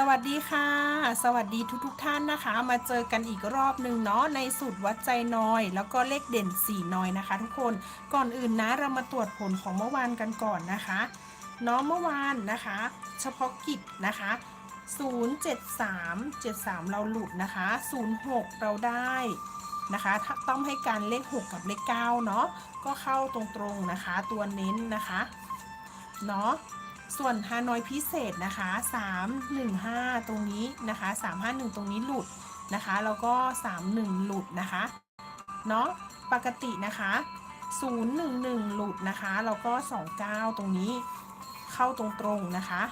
สวัสดีค่ะ สวัสดีทุกทท่านนะคะ มาเจอกันอีกรอบหนึ่งเนาะในสูตรวัดใจน้อย แล้วก็เลขเด่น4น้อยนะคะ ทุกคนก่อนอื่นนะเรามาตรวจผลของเมื่อวานกันก่อนนะคะเนาะเมื่อวานนะคะ เฉพาะกิจนะคะ 073 73 เราหลุดนะคะ 06 เราได้นะคะต้องให้การเลข 6 กับเลข9เนาะก็เข้าตรงๆนะคะ ตัวเน้นนะคะเนาะ ส่วนฮานอยพิเศษนะคะ 315 ตรงนี้นะคะ 351 ตรงนี้หลุดนะคะ แล้วก็ 31 หลุดนะคะ เนาะปกตินะคะ 011 หลุดนะคะ แล้วก็ 29 ตรงนี้เข้าตรงๆนะคะ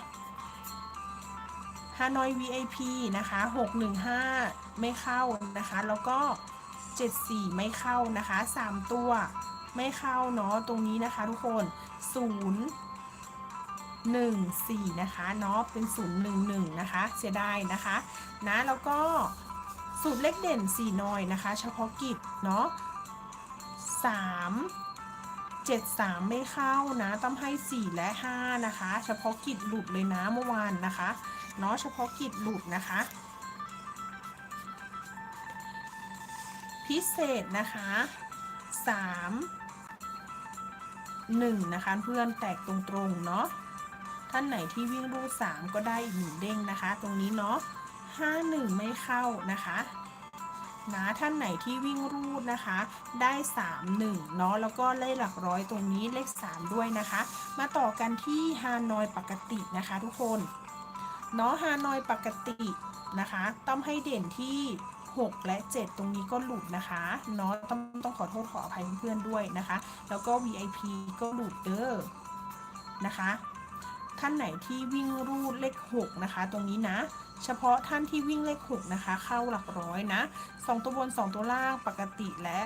ฮานอย VIP นะคะ 615 ไม่เข้านะคะ แล้วก็ 74 ไม่เข้านะคะ 3 ตัวไม่เข้าเนาะตรงนี้นะคะทุกคน 0 1 4 นะคะเนาะเป็น 0 1 1 นะคะ เสียดายนะคะนะแล้วก็สูตรเลขเด่น 4 น้อยนะคะ เฉพาะกิจเนาะ3 7 3 ไม่เข้านะต้องให้ 4 และ 5 นะคะ เฉพาะกิจหลุดเลยนะเมื่อวานนะคะเนาะเฉพาะกิจหลุดนะคะ พิเศษนะคะ 3 1 นะคะเพื่อนแตกตรงๆเนาะ ท่านไหนที่วิ่งรูด3ก็ได้อีกหนึ่งเด้งนะคะ ตรงนี้เนาะ51 ไม่เข้านะคะนะท่านไหนที่วิ่งรูดนะคะ ได้ 3 1เนาะแล้วก็เลขหลักร้อยตรงนี้เลข 3 ด้วยนะคะ มาต่อกันที่ฮานอยปกตินะคะทุกคนเนาะฮานอยปกตินะคะ ต้องให้เด่นที่ 6 และ 7 ตรงนี้ก็หลุดนะคะเนาะต้องต้องขอโทษขออภัยเพื่อนๆด้วยนะคะ แล้วก็ VIP ก็หลุดเด้อนะคะ ท่านไหนที่วิ่งรูดเลข6นะคะ ตรงนี้นะ เฉพาะท่านที่วิ่งเลข6นะคะ เข้าหลักร้อยนะ 2 ตัวบน 2 ตัวล่างปกติและ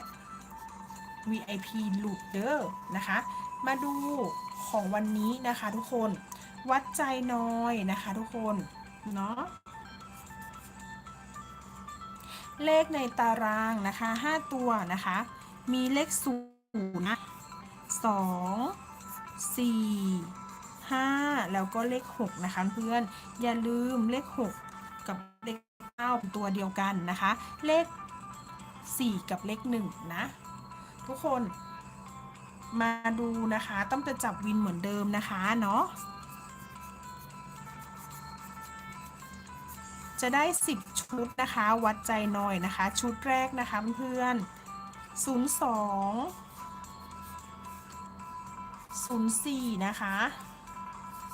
VIP หลุดเด้อนะคะ มาดูของวันนี้นะคะทุกคน วัดใจน้อยนะคะทุกคน เนาะเลขในตารางนะคะ 5 ตัวนะคะ มีเลขศูนย์นะสองสี่ ห้าแล้วก็เลข 6 นะคะเพื่อนอย่าลืมเลข 6 กับเลข9เป็นตัวเดียวกันนะคะ เลข 4 กับเลข 1 นะ ทุกคนมาดูนะคะต้องจะจับวินเหมือนเดิมนะคะเนาะจะได้ 10 ชุดนะคะ วัดใจหน่อยนะคะ ชุดแรกนะคะเพื่อนๆ02 04 นะคะ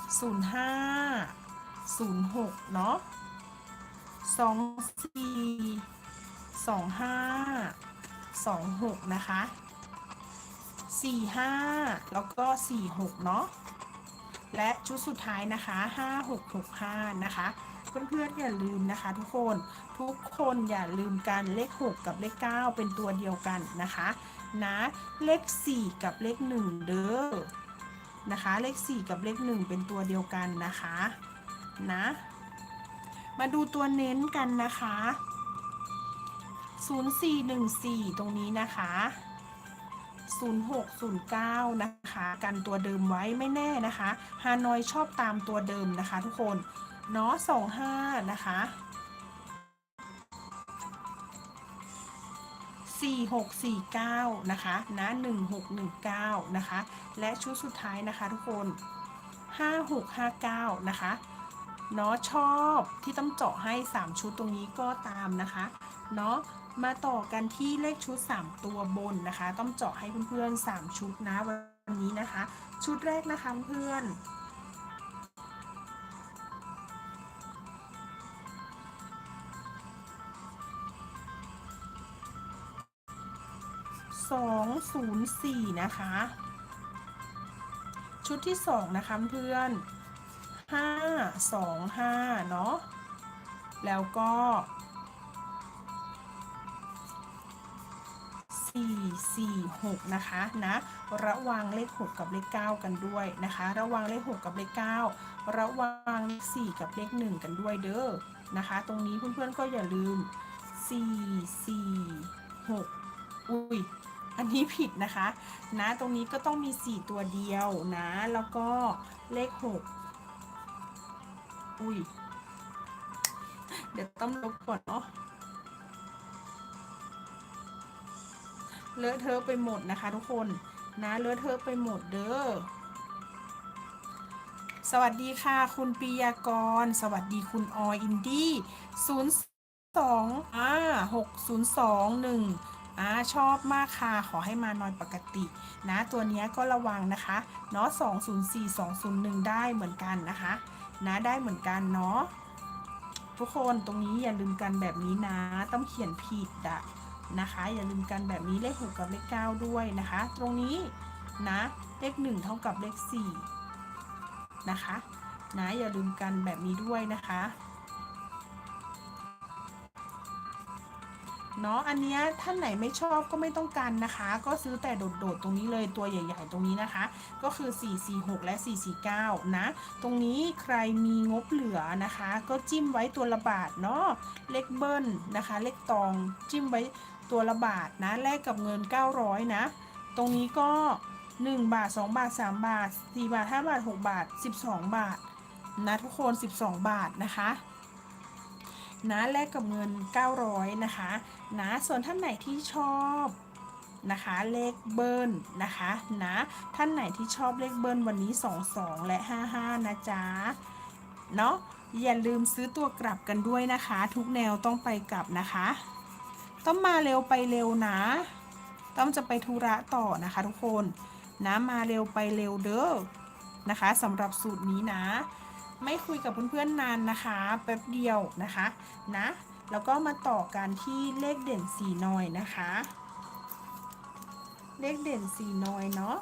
05 06เนาะ24 25 26นะคะ45แล้วก็46เนาะและชุดสุดท้ายนะคะ5665นะคะเพื่อนๆอย่าลืมนะคะ ทุกคนทุกคนอย่าลืมกันเลข 6 กับเลข 9 เป็นตัวเดียวกันนะคะ นะ เลข 4 กับเลข 1 เด้อ นะคะ เลข 4 กับเลข 1 เป็นตัวเดียวกันนะคะนะ มาดูตัวเน้นกันนะคะ 0414 ตรงนี้นะคะ 0609 นะคะ กันตัวเดิมไว้ไม่แน่นะคะฮานอยชอบตามตัวเดิมนะคะทุกคน เนาะ25 นะคะ 4649 นะคะนะ1619 นะคะ และชุดสุดท้ายนะคะทุกคน 5659 นะคะเนาะชอบที่ต้องเจาะให้ 3 ชุดตรงนี้ก็ตามนะคะเนาะมาต่อกันที่เลขชุด 3 ตัวบนนะคะ ต้องเจาะให้เพื่อนๆ 3 ชุดนะวันนี้นะคะ ชุดแรกนะคะเพื่อน 204 นะคะ ชุดที่ 2 นะคะเพื่อน 525 เนาะแล้วก็ 4 4 6 นะคะนะระวังเลข 6 กับเลข 9 กันด้วยนะคะ ระวังเลข 6 กับเลข 9 ระวังเลข 4 กับเลข 1 กันด้วยเด้อนะคะ ตรงนี้เพื่อนๆก็อย่าลืม 4 4 6 อุ้ย อันนี้ผิดนะคะ นะตรงนี้ก็ต้องมี 4 ตัวเดียวนะ แล้วก็เลข 6 อุ้ย เดี๋ยวต้องลบก่อนเนาะเลอะเทอะไปหมดนะคะทุกคนนะเลอะเทอะไปหมดเด้อสวัสดีค่ะ คุณปิยากร สวัสดีคุณออยอินดี้ศูนย์สองอ่าหกศูนย์สองหนึ่ง อ่าชอบมากค่ะ ขอให้มานอยปกติ นะ ตัวนี้ก็ระวังนะคะเนาะ204 201 ได้เหมือนกันนะคะ นะได้เหมือนกันเนาะทุกคนตรงนี้อย่าลืมกันแบบนี้นะ ต้องเขียนผิดอะนะคะ อย่าลืมกันแบบนี้เลข6กับเลข9ด้วยนะคะ ตรงนี้นะ เลข1เท่ากับเลข4นะคะ นะอย่าลืมกันแบบนี้ด้วยนะคะ เนาะอันเนี้ยท่านไหนไม่ชอบก็ไม่ต้องกันนะคะ ก็ซื้อแต่โดดๆตรงนี้เลยตัวใหญ่ ๆ ตรงนี้นะคะ ก็คือ 446 และ 449 นะ ตรงนี้ใครมีงบเหลือนะคะ ก็จิ้มไว้ตัวละบาทเนาะเลขเบิ้ลนะคะ เลขตองจิ้มไว้ตัวละบาทนะแลกกับเงิน 900 นะ ตรงนี้ก็ 1 บาท 2 บาท 3 บาท 4 บาท 5 บาท 6 บาท 12 บาทนะทุกคน 12 บาทนะคะนะแลกกับเงิน 900 นะคะ นะส่วนท่านไหนที่ชอบนะคะเลขเบิ้ลนะคะนะท่านไหนที่ชอบเลขเบิ้ลวันนี้ 22 และ 55 นะจ๊ะเนาะอย่าลืมซื้อตัวกลับกันด้วยนะคะ ทุกแนวต้องไปกลับนะคะ ต้องมาเร็วไปเร็วนะ ต้องจะไปธุระต่อนะคะทุกคนนะมาเร็วไปเร็วเด้อนะคะสำหรับสูตรนี้นะ ไม่คุยกับเพื่อนๆนานนะคะ แป๊บเดียวนะคะนะ แล้วก็มาต่อกันที่เลขเด่นสีนอยนะคะ เลขเด่นสีนอยเนาะ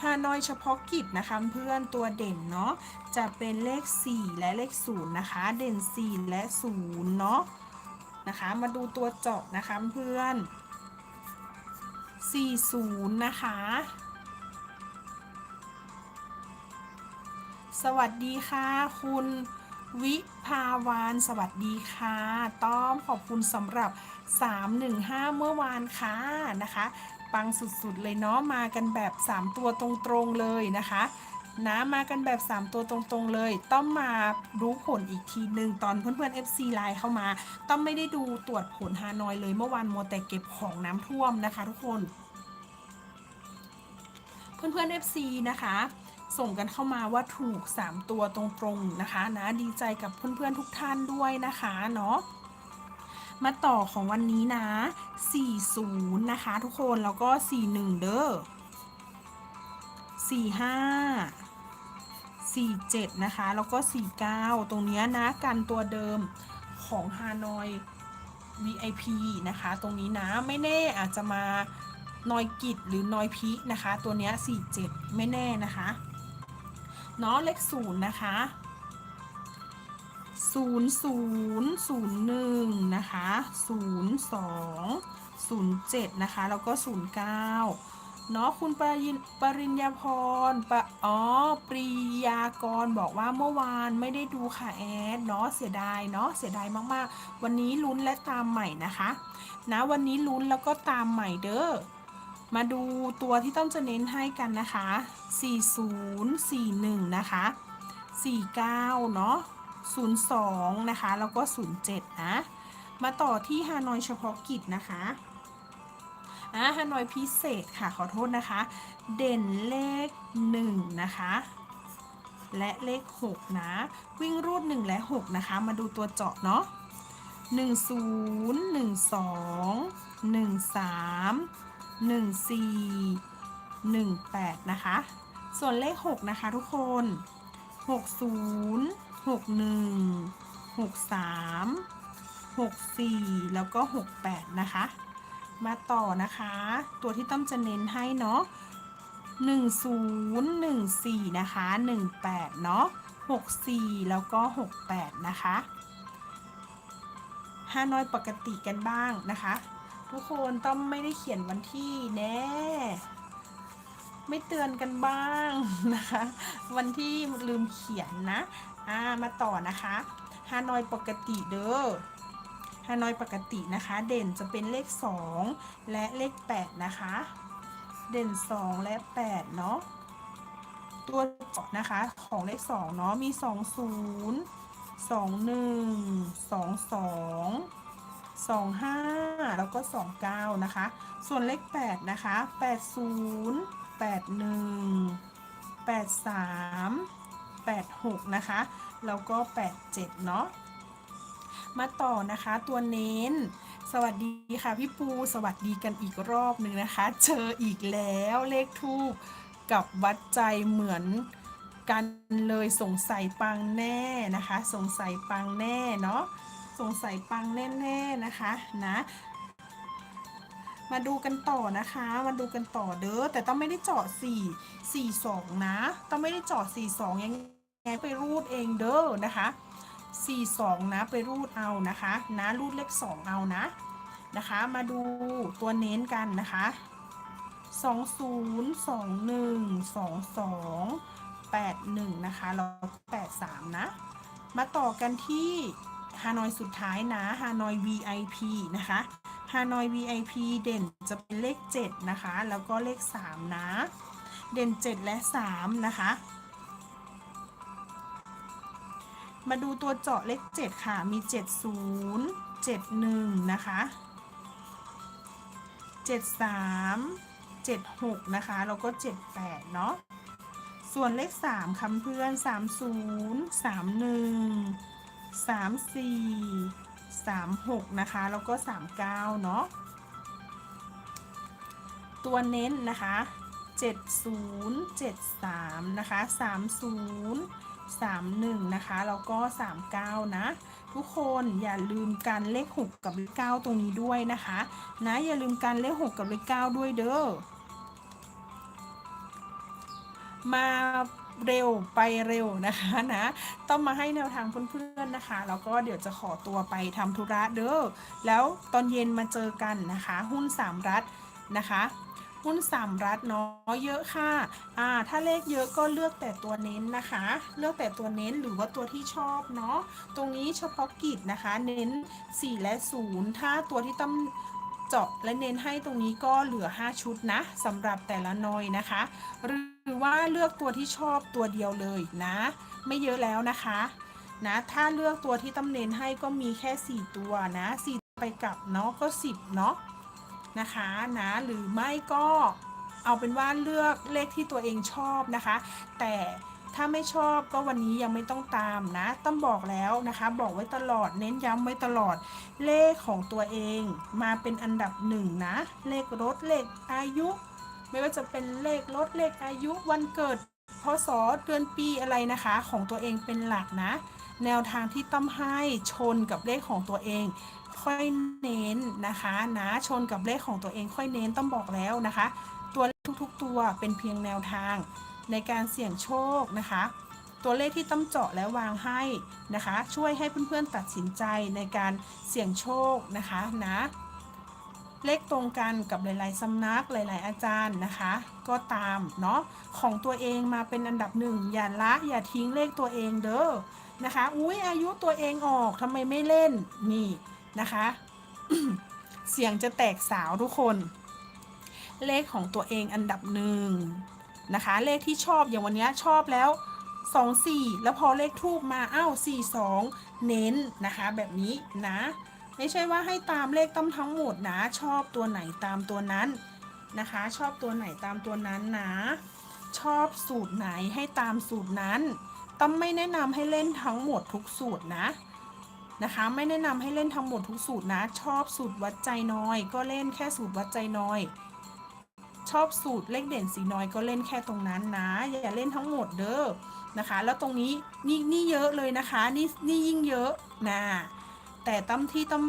ฮานอยเฉพาะกิจนะคะเพื่อนตัวเด่นเนาะจะเป็นเลข 4 และเลข 0 นะคะ เด่น 4 และ 0 เนาะนะคะ มาดูตัวเจาะนะคะเพื่อน 40 นะคะ สวัสดีค่ะ คุณวิภาวานสวัสดีค่ะ ต้อมขอบคุณสำหรับ 315 เมื่อวานค่ะนะคะ ปังสุดๆเลยเนาะมากันแบบ 3 ตัวตรงๆเลยนะคะนะมากันแบบ 3 ตัวตรงๆเลย ต้องมารู้ผลอีกทีหนึ่งตอนเพื่อนๆ FC ไลน์เข้ามา ต้องไม่ได้ดูตรวจผลฮานอยเลยเมื่อวานมัวแต่เก็บของน้ำท่วมนะคะทุกคน เพื่อนๆ FC นะคะ ส่งกันเข้ามาว่าถูก 3 ตัวตรงๆนะคะนะดีใจกับเพื่อนๆทุกท่านด้วยนะคะเนาะมาต่อของวันนี้นะ 40 นะคะ ทุกคนแล้วก็ 41 เด้อ 45 47 นะคะ แล้วก็ 49 ตรงเนี้ยนะกันตัวเดิมของฮานอย VIP นะคะ ตรงนี้นะไม่แน่อาจจะมานอยกิจหรือนอยพีนะคะ ตัวเนี้ย47 ไม่แน่นะคะ เนาะเลขศูนย์นะคะศูนย์ศูนย์ศูนย์หนึ่งนะคะศูนย์สองศูนย์เจ็ดนะคะแล้วก็ศูนย์เก้าเนาะคุณปริญปริญญาพรปะอ๋อปรียากรบอกว่าเมื่อวานไม่ได้ดูค่ะแอดเนาะเสียดายเนาะเสียดายมากๆ วันนี้ลุ้นและตามใหม่นะคะ นะวันนี้ลุ้นแล้วก็ตามใหม่เด้อ มาดูตัวที่ต้องจะเน้นให้กันนะคะ 40 41 นะคะ 49 เนาะ02 นะคะ แล้วก็ 07 นะ มาต่อที่ฮานอยเฉพาะกิจนะคะอ่าฮานอยพิเศษค่ะ ขอโทษนะคะ เด่นเลข 1 นะคะ และเลข 6 นะ วิ่งรูด 1 และ 6 นะคะ มาดูตัวเจาะเนาะ10 12 13 14 18 นะคะ ส่วนเลข 6 นะคะทุกคน 60 61 63 64 แล้วก็ 68 นะคะ มาต่อนะคะ ตัวที่ต้อมจะเน้นให้เนาะ10 14 นะคะ 18 เนาะ64 แล้วก็ 68 นะคะฮานอยปกติกันบ้างนะคะ ทุกคนต้องไม่ได้เขียนวันที่แน่ ไม่เตือนกันบ้างนะคะ วันที่ลืมเขียนนะอ่ามาต่อนะคะฮานอยปกติเด้อฮานอยปกตินะคะ เด่นจะเป็นเลข 2 และเลข 8 นะคะ เด่น 2 และ 8 เนาะตัวเจาะนะคะของเลขสองเนาะมีสอง ศูนย์สองห้าแล้วก็สองเก้านะคะ ส่วนเลขแปดนะคะแปดศูนย์แปดหนึ่งแปดสามแปดหกนะคะ แล้วก็แปดเจ็ดเนาะมาต่อนะคะตัวเน้น สวัสดีค่ะพี่ปูสวัสดีกันอีกรอบหนึ่งนะคะ เจออีกแล้วเลขทูปกับวัดใจเหมือนกันเลยสงสัยปังแน่นะคะ สงสัยปังแน่เนาะ สงสัยปังแน่ๆนะคะนะมาดูกันต่อนะคะ มาดูกันต่อเด้อ แต่ต้องไม่ได้เจาะ4 4 2 นะ ต้องไม่ได้เจาะ4 2ยังไงไปรูดเองเด้อนะคะ 42 นะไปรูดเอานะคะ นะรูดเลข2เอานะ นะคะ มาดูตัวเน้นกันนะคะ 20 21 22 81 นะคะแล้ว83 นะ มาต่อกันที่ ฮานอยสุดท้ายนะฮานอย VIP นะคะฮานอย VIP เด่นจะเป็นเลข 7 นะคะ แล้วก็เลข 3 นะ เด่น 7 และ 3 นะคะ มาดูตัวเจาะเลข 7 ค่ะ มี 70 71 นะคะ 73 76 นะคะ แล้วก็ 78 เนาะ ส่วนเลข 3คำเพื่อน 30 31 34 36 นะคะ แล้วก็ 39 เนาะตัวเน้นนะคะ 70 73 นะคะ 30 31 นะคะ แล้วก็ 39 นะ ทุกคนอย่าลืมกันเลข 6 กับเลข 9 ตรงนี้ด้วยนะคะ นะอย่าลืมกันเลข 6 กับเลข 9 ด้วยเด้อมา เร็วไปเร็วนะคะนะต้องมาให้แนวทางเพื่อนๆนะคะแล้วก็เดี๋ยวจะขอตัวไปทำธุระเด้อแล้วตอนเย็นมาเจอกันนะคะ หุ้นสามรัฐนะคะหุ้นสามรัฐเนาะเยอะค่ะ อ่า ถ้าเลขเยอะก็เลือกแต่ตัวเน้นนะคะ เลือกแต่ตัวเน้นหรือว่าตัวที่ชอบเนาะ ตรงนี้เฉพาะกิจนะคะ เน้น 4 และ 0 ถ้าตัวที่ต้องเจาะและเน้นให้ตรงนี้ก็เหลือ 5 ชุดนะสำหรับแต่ละนอยนะคะหรือือว่าเลือกตัวที่ชอบตัวเดียวเลยนะ ไม่เยอะแล้วนะคะนะถ้าเลือกตัวที่ตำเน้นให้ก็มีแค่ 4 ตัวนะ4ไปกลับเนาะก็ 10เนาะนะคะนะหรือไม่ก็เอาเป็นว่าเลือกเลขที่ตัวเองชอบนะคะ แต่ถ้าไม่ชอบก็วันนี้ยังไม่ต้องตามนะ ต้องบอกแล้วนะคะ บอกไว้ตลอดเน้นย้ำไว้ตลอดเลขของตัวเอง มาเป็นอันดับหนึ่งนะ เลขรถเลขอายุ ไม่ว่าจะเป็นเลขรถเลขอายุวันเกิดพศเดือนปีอะไรนะคะ ของตัวเองเป็นหลักนะ แนวทางที่ต้องให้ชนกับเลขของตัวเอง ค่อยเน้นนะคะนะชนกับเลขของตัวเองค่อยเน้นต้องบอกแล้วนะคะ ตัวเลขทุกๆ ตัวเป็นเพียงแนวทางในการเสี่ยงโชคนะคะ ตัวเลขที่ต้องเจาะและวางให้นะคะ ช่วยให้เพื่อนๆตัดสินใจในการเสี่ยงโชคนะคะนะ เลขตรงกันกับหลายๆสำนักหลาย ๆ อาจารย์นะคะ ก็ตามเนาะของตัวเองมาเป็นอันดับหนึ่งอย่าละอย่าทิ้งเลขตัวเองเด้อนะคะอุ้ยอายุตัวเองออกทำไมไม่เล่นนี่นะคะ เสียงจะแตกสาวทุกคน เลขของตัวเองอันดับหนึ่งนะคะ เลขที่ชอบอย่างวันนี้ชอบแล้ว 2 4 แล้วพอเลขทูบมาอ้าว4 2 เน้นนะคะ แบบนี้นะ ไม่ใช่ว่าให้ตามเลขต้มทั้งหมดนะ ชอบตัวไหนตามตัวนั้นนะคะ ชอบตัวไหนตามตัวนั้นนะ ชอบสูตรไหนให้ตามสูตรนั้น ต้องไม่แนะนำให้เล่นทั้งหมดทุกสูตรนะนะคะ ไม่แนะนำให้เล่นทั้งหมดทุกสูตรนะ ชอบสูตรวัดใจน้อย ก็เล่นแค่สูตรวัดใจน้อย ชอบสูตรเลขเด่นสีน้อยก็เล่นแค่ตรงนั้นนะ อย่าเล่นทั้งหมดเด้อนะคะ แล้วตรงนี้นี่นี่เยอะเลยนะคะ นี่นี่ยิ่งเยอะนะ แต่ตั้มที่ตั้ม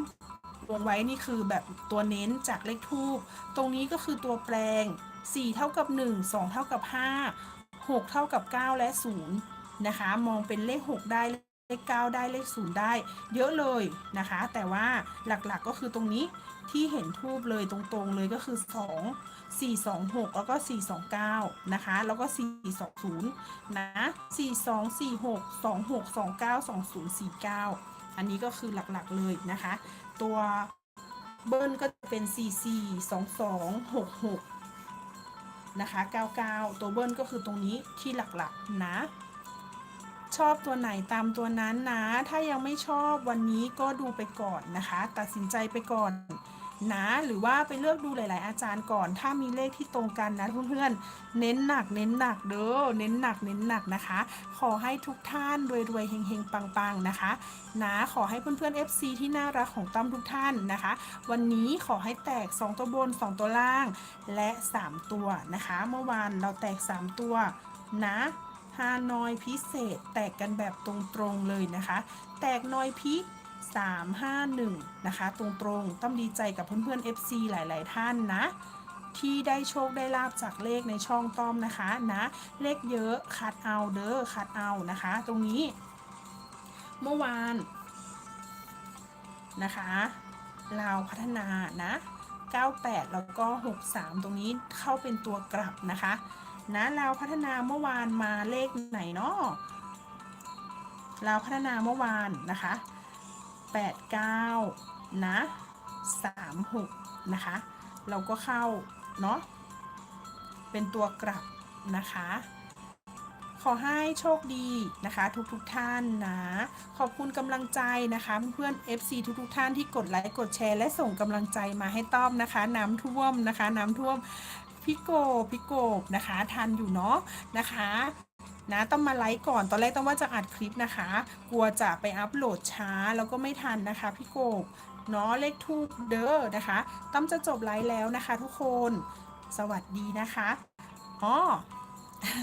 วงไว้นี่คือแบบตัวเน้นจากเลขทูบตรงนี้ก็คือตัวแปลง 4 เท่ากับ 1 2 เท่ากับ 5 6 เท่ากับ 9 และ 0 นะคะ มองเป็นเลข 6 ได้เลข 9 ได้เลข 0 ได้ เยอะเลยนะคะ แต่ว่าหลักๆก็คือตรงนี้ที่เห็นทูบเลยตรงๆเลยก็คือ 2 4 2 6 แล้วก็ 4 2 9 นะคะ แล้วก็ 4 2 0 นะ 4 2 4 6 2 6 2 9 2 0 4 9 อันนี้ก็คือหลักๆเลยนะคะ ตัวเบิ้ลก็จะเป็น4 4 2 2 6 6 นะคะ 99 ตัวเบิ้ลก็คือตรงนี้ที่หลักๆนะ ชอบตัวไหนตามตัวนั้นนะ ถ้ายังไม่ชอบวันนี้ก็ดูไปก่อนนะคะ ตัดสินใจไปก่อน นะ หรือว่าไปเลือกดูหลาย ๆ อาจารย์ก่อน ถ้ามีเลขที่ตรงกันนะเพื่อนๆเน้นหนักเน้นหนักเด้อเน้นหนักเน้นหนักนะคะ ขอให้ทุกท่านรวยๆเฮงๆปังๆนะคะนะขอให้เพื่อนๆ FC ที่น่ารักของตั้มทุกท่านนะคะ วันนี้ขอให้แตก 2 ตัวบน 2 ตัวล่าง และ 3 ตัวนะคะ เมื่อวานเราแตก 3 ตัวนะฮานอยพิเศษแตกกันแบบตรงๆเลยนะคะ แตกนอยพิ 351 นะคะ ตรงๆ ต้องดีใจกับเพื่อนๆ FC หลายๆ ท่านนะ ที่ได้โชคได้ลาบจากเลขในช่องต้อมนะคะนะ เลขเยอะคัดเอาเด้อคัดเอานะคะ ตรงนี้ เมื่อวานนะคะลาวพัฒนานะ 98 แล้วก็ 63 ตรงนี้เข้าเป็นตัวกลับนะคะ นะลาวพัฒนาเมื่อวานมาเลขไหนเนาะลาวพัฒนาเมื่อวานนะคะ 89 นะ 36 นะคะ เราก็เข้า เนาะเป็นตัวกลับนะคะ ขอให้โชคดีนะคะ ทุกๆทท่านนะ ขอบคุณกำลังใจนะคะเพื่อนๆ FC ทุกๆทท่านที่กดไลค์กดแชร์และส่งกำลังใจมาให้ต้อมนะคะ น้ำท่วมนะคะ น้ำท่วมพี่โกพี่โกบนะคะทันอยู่เนาะนะคะ นะต้องมาไลค์ก่อนตอนแรกต้องว่าจะอัดคลิปนะคะ กลัวจะไปอัปโหลดช้าแล้วก็ไม่ทันนะคะ พี่โกบเนาะเลขทูบเด้อนะคะต้อมจะจบไลฟ์แล้วนะคะ ทุกคนสวัสดีนะคะอ๋อ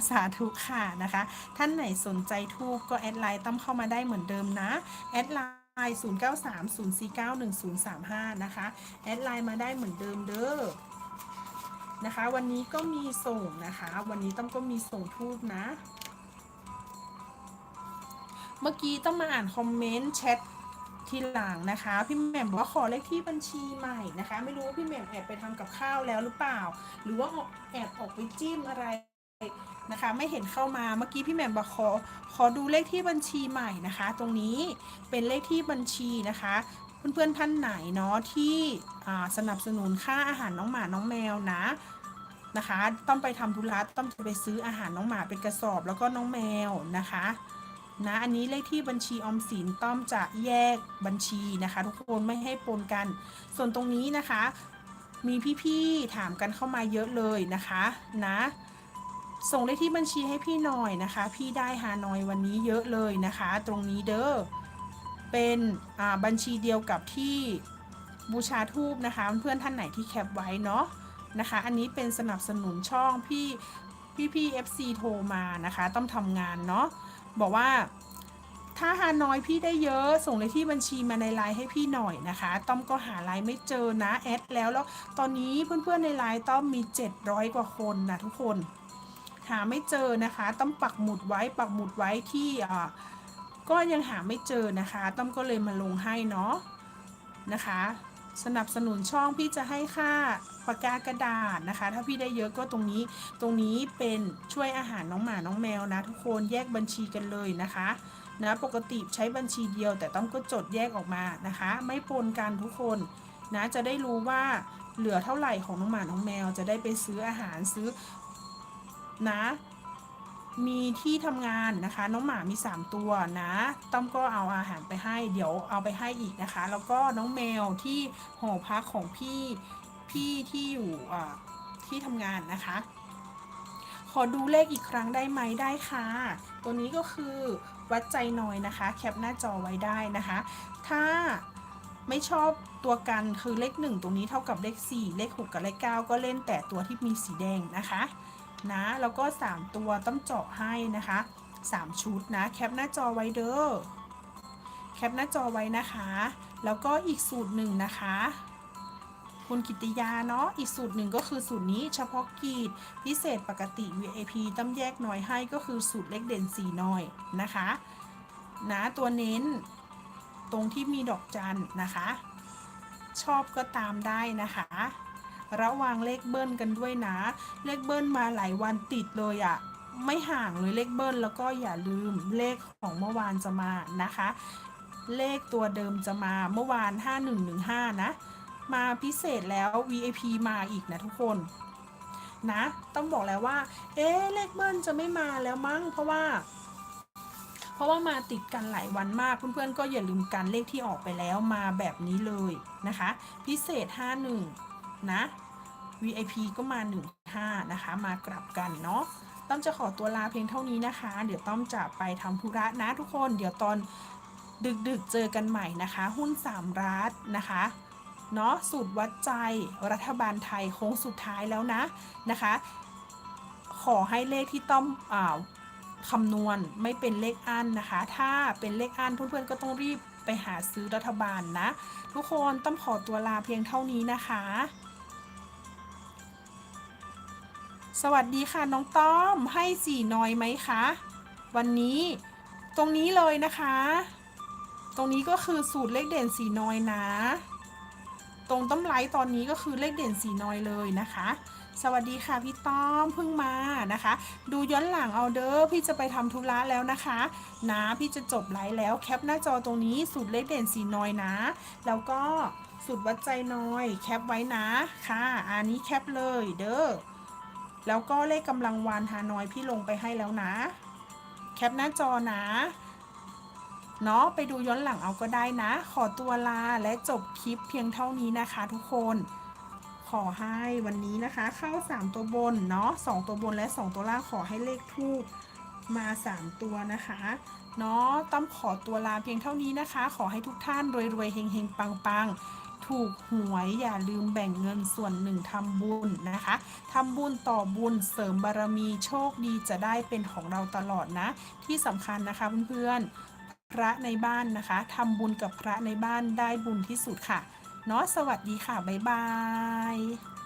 สาธุค่ะนะคะ ท่านไหนสนใจทูบก็แอดไลน์ต้อมเข้ามาได้เหมือนเดิมนะ แอดไลน์ 0930491035 นะคะ แอดไลน์มาได้เหมือนเดิมเด้อนะคะ วันนี้ก็มีส่งนะคะ วันนี้ต้อมก็มีส่งทูบนะ เมื่อกี้ต้องมาอ่านคอมเมนต์แชททีหลังนะคะ พี่แหม่มบอกว่าขอเลขที่บัญชีใหม่นะคะ ไม่รู้ว่าพี่แหม่มแอบไปทำกับข้าวแล้วหรือเปล่า หรือว่าแอบออกไปจิ้มอะไรนะคะ ไม่เห็นเข้ามาเมื่อกี้พี่แหม่มบอกขอขอดูเลขที่บัญชีใหม่นะคะ ตรงนี้เป็นเลขที่บัญชีนะคะเพื่อนๆท่านไหนเนาะที่สนับสนุนค่าอาหารน้องหมาน้องแมวนะนะคะ ต้องไปทำธุระต้องจะไปซื้ออาหารน้องหมาเป็นกระสอบแล้วก็น้องแมวนะคะ นะ อันนี้เลขที่บัญชีออมสินต้อมจะแยกบัญชีนะคะ ทุกคนไม่ให้ปนกัน ส่วนตรงนี้นะคะ มีพี่ๆถามกันเข้ามาเยอะเลยนะคะนะส่งเลขที่บัญชีให้พี่หน่อยนะคะ พี่ได้ฮานอยวันนี้เยอะเลยนะคะ ตรงนี้เด้อเป็นบัญชีเดียวกับที่บูชาทูบนะคะ เพื่อนท่านไหนที่แคปไว้เนาะนะคะ อันนี้เป็นสนับสนุนช่องพี่พี่พี่ FC โทรมานะคะ ต้องทำงานเนาะ บอกว่า ถ้าฮานอยพี่ได้เยอะ ส่งเลขที่บัญชีมาในไลน์ให้พี่หน่อยนะคะ ต้อมก็หาไลน์ไม่เจอนะแอดแล้วแล้วตอนนี้เพื่อนๆในไลน์ต้อมมี 700 กว่าคนนะทุกคน หาไม่เจอนะคะ ต้องปักหมุดไว้ปักหมุดไว้ที่อ่าก็ยังหาไม่เจอนะคะ ต้อมก็เลยมาลงให้เนาะนะคะ สนับสนุนช่องพี่จะให้ค่าปากกากระดาษนะคะ ถ้าพี่ได้เยอะก็ตรงนี้ ตรงนี้เป็นช่วยอาหารน้องหมาน้องแมวนะ ทุกคนแยกบัญชีกันเลยนะคะนะปกติใช้บัญชีเดียวแต่ต้องก็จดแยกออกมานะคะ ไม่ปนกันทุกคนนะจะได้รู้ว่าเหลือเท่าไหร่ของน้องหมาน้องแมวจะได้ไปซื้ออาหารซื้อนะ มีที่ทำงานนะคะ น้องหมามี 3 ตัวนะต้อมก็เอาอาหารไปให้ เดี๋ยวเอาไปให้อีกนะคะ แล้วก็น้องแมวที่หอพักของพี่พี่ที่อยู่ที่ทำงานนะคะ ขอดูเลขอีกครั้งได้ไหมได้ค่ะ ตัวนี้ก็คือวัดใจหน่อยนะคะ แคปหน้าจอไว้ได้นะคะ ถ้าไม่ชอบตัวกันคือเลข 1 ตรงนี้เท่ากับเลข 4 เลข 6 กับเลข 9 ก็เล่นแต่ตัวที่มีสีแดงนะคะ นะ แล้วก็ 3 ตัวต้องเจาะให้นะคะ 3 ชุดนะ แคปหน้าจอไว้เด้อ แคปหน้าจอไว้นะคะ แล้วก็อีกสูตรหนึ่งนะคะ คุณกิติยาเนาะ อีกสูตรหนึ่งก็คือสูตรนี้เฉพาะกีดพิเศษปกติ VIP ต้องแยกน้อยให้ก็คือสูตรเล็กเด่น4น้อยนะคะ นะตัวเน้นตรงที่มีดอกจันนะคะ ชอบก็ตามได้นะคะ ระวังเลขเบิ้ลกันด้วยนะ เลขเบิ้ลมาหลายวันติดเลยอะ่ะไม่ห่างเลยเลขเบิ้ลแล้วก็อย่าลืมเลขของเมื่อวานจะมานะคะ เลขตัวเดิมจะมาเมื่อวาน 5115 นะ มาพิเศษแล้ว VIP มาอีกนะทุกคนนะ ต้องบอกแล้วว่า เอ๊เลขเบิ้ลจะไม่มาแล้วมั้งเพราะว่า เพราะว่ามาติดกันหลายวันมากเพื่อนๆก็อย่าลืมกันเลขที่ออกไปแล้วมาแบบนี้เลยนะคะ พิเศษ 51 นะ VIP ก็มา15นะคะ มากลับกันเนาะต้อมจะขอตัวลาเพียงเท่านี้นะคะ เดี๋ยวต้อมจะไปทำธุระนะทุกคน เดี๋ยวตอนดึกๆเจอกันใหม่นะคะ หุ้น3รัฐนะคะเนาะสูตรวัดใจรัฐบาลไทยโค้งสุดท้ายแล้วนะนะคะ ขอให้เลขที่ต้อมอ่าคำนวณไม่เป็นเลขอันนะคะ ถ้าเป็นเลขอันเพื่อนๆก็ต้องรีบไปหาซื้อรัฐบาลนะ ทุกคนต้องขอตัวลาเพียงเท่านี้นะคะ สวัสดีค่ะน้องต้อมให้สี่นอยไหมคะ วันนี้ตรงนี้เลยนะคะ ตรงนี้ก็คือสูตรเลขเด่นสี่นอยนะ ตรงต้มไลท์ตอนนี้ก็คือเลขเด่นสี่นอยเลยนะคะ สวัสดีค่ะพี่ต้อมเพิ่งมานะคะ ดูย้อนหลังเอาเด้อพี่จะไปทำธุระแล้วนะคะนะพี่จะจบไลฟ์แล้วแคปหน้าจอตรงนี้สูตรเลขเด่นสีน้อยนะ แล้วก็สูตรวัดใจน้อย แคปไว้นะค่ะ อันนี้แคปเลยเด้อ แล้วก็เลขกำลังวานฮานอยพี่ลงไปให้แล้วนะ แคปหน้าจอนะ เนาะไปดูย้อนหลังเอาก็ได้นะ ขอตัวลาและจบคลิปเพียงเท่านี้นะคะทุกคนขอให้วันนี้นะคะ เข้า 3 ตัวบนเนาะ2ตัวบนและ 2 ตัวล่างขอให้เลขทูปมา 3 ตัวนะคะเนาะต้องขอตัวลาเพียงเท่านี้นะคะ ขอให้ทุกท่านรวยๆเฮงๆปังๆ ถูกหวยอย่าลืมแบ่งเงินส่วนหนึ่งทำบุญนะคะทำบุญต่อบุญเสริมบารมีโชคดีจะได้เป็นของเราตลอดนะ ที่สำคัญนะคะเพื่อนๆพระในบ้านนะคะทำบุญกับพระในบ้านได้บุญที่สุดค่ะเนาะสวัสดีค่ะ บ๊ายบาย